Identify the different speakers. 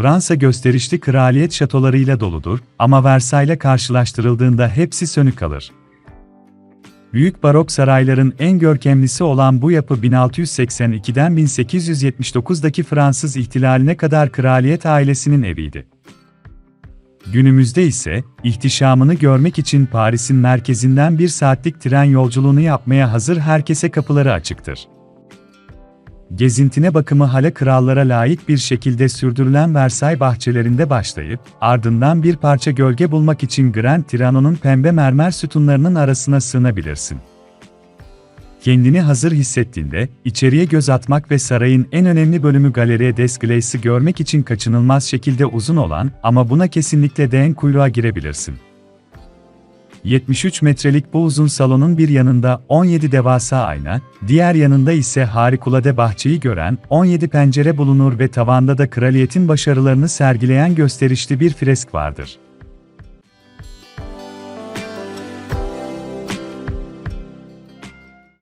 Speaker 1: Fransa gösterişli kraliyet şatolarıyla doludur ama Versailles'le karşılaştırıldığında hepsi sönük kalır. Büyük barok sarayların en görkemlisi olan bu yapı 1682'den 1879'daki Fransız ihtilaline kadar kraliyet ailesinin eviydi. Günümüzde ise, ihtişamını görmek için Paris'in merkezinden bir saatlik tren yolculuğunu yapmaya hazır herkese kapıları açıktır. Gezintine bakımı hala krallara layık bir şekilde sürdürülen Versailles bahçelerinde başlayıp, ardından bir parça gölge bulmak için Grand Trianon'un pembe mermer sütunlarının arasına sığınabilirsin. Kendini hazır hissettiğinde, içeriye göz atmak ve sarayın en önemli bölümü Galerie des Glace'ı görmek için kaçınılmaz şekilde uzun olan ama buna kesinlikle değen kuyruğa girebilirsin. 73 metrelik bu uzun salonun bir yanında 17 devasa ayna, diğer yanında ise harikulade bahçeyi gören 17 pencere bulunur ve tavanda da kraliyetin başarılarını sergileyen gösterişli bir fresk vardır.